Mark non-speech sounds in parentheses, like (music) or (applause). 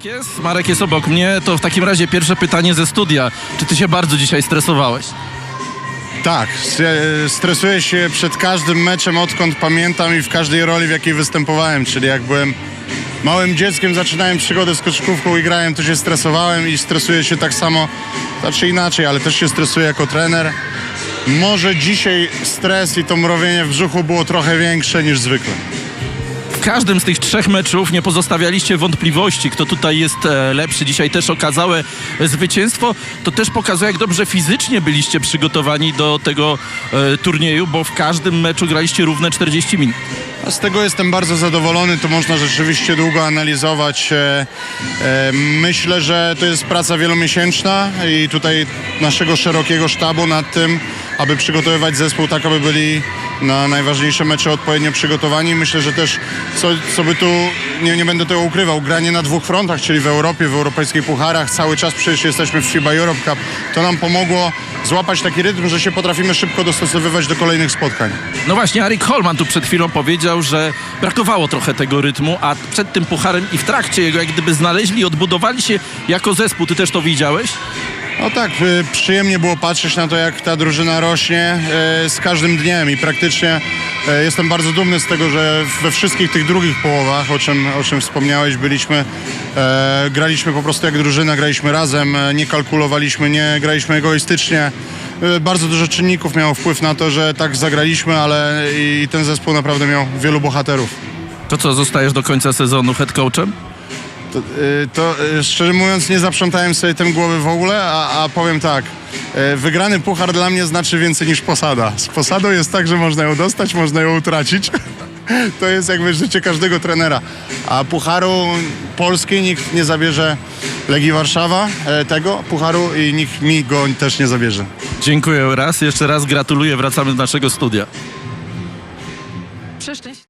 Tak jest, Marek jest obok mnie, to w takim razie pierwsze pytanie ze studia. Czy ty się bardzo dzisiaj stresowałeś? Tak, stresuję się przed każdym meczem, odkąd pamiętam i w każdej roli, w jakiej występowałem. Czyli jak byłem małym dzieckiem, zaczynałem przygodę z koszykówką i grałem, to się stresowałem i stresuję się tak samo, znaczy inaczej, ale też się stresuję jako trener. Może dzisiaj stres i to mrowienie w brzuchu było trochę większe niż zwykle. W każdym z tych trzech meczów nie pozostawialiście wątpliwości, kto tutaj jest e, lepszy. Dzisiaj też okazałe zwycięstwo. To też pokazuje, jak dobrze fizycznie byliście przygotowani do tego e, turnieju, bo w każdym meczu graliście równe 40 minut. Z tego jestem bardzo zadowolony, to można rzeczywiście długo analizować. E, Myślę, że to jest praca wielomiesięczna i tutaj naszego szerokiego sztabu nad tym, aby przygotowywać zespół tak, aby byli na najważniejsze mecze odpowiednio przygotowani. Myślę, że też, co, co by tu, nie, nie będę tego ukrywał, granie na dwóch frontach, czyli w Europie, w europejskich pucharach, cały czas przecież jesteśmy w FIBA Europe Cup, to nam pomogło złapać taki rytm, że się potrafimy szybko dostosowywać do kolejnych spotkań. No właśnie, Arik Holman tu przed chwilą powiedział, że brakowało trochę tego rytmu, a przed tym pucharem i w trakcie jego jak gdyby znaleźli odbudowali się jako zespół. Ty też to widziałeś? No tak, y, przyjemnie było patrzeć na to, jak ta drużyna rośnie y, z każdym dniem i praktycznie y, jestem bardzo dumny z tego, że we wszystkich tych drugich połowach, o czym, o czym wspomniałeś, byliśmy, e, graliśmy po prostu jak drużyna, graliśmy razem, e, nie kalkulowaliśmy, nie graliśmy egoistycznie. E, Bardzo dużo czynników miało wpływ na to, że tak zagraliśmy, ale i ten zespół naprawdę miał wielu bohaterów. To co, zostajesz do końca sezonu head coachem? To, y, to y, szczerze mówiąc nie zaprzątałem sobie tym głowy w ogóle, a, a powiem tak. y, Wygrany puchar dla mnie znaczy więcej niż posada. Z posadą jest tak, że można ją dostać, można ją utracić. (laughs) To jest jakby życie każdego trenera. A pucharu Polski nikt nie zabierze Legii Warszawa e, tego pucharu i nikt mi go też nie zabierze. Dziękuję raz, jeszcze raz gratuluję, wracamy do naszego studia. Przeszczęść.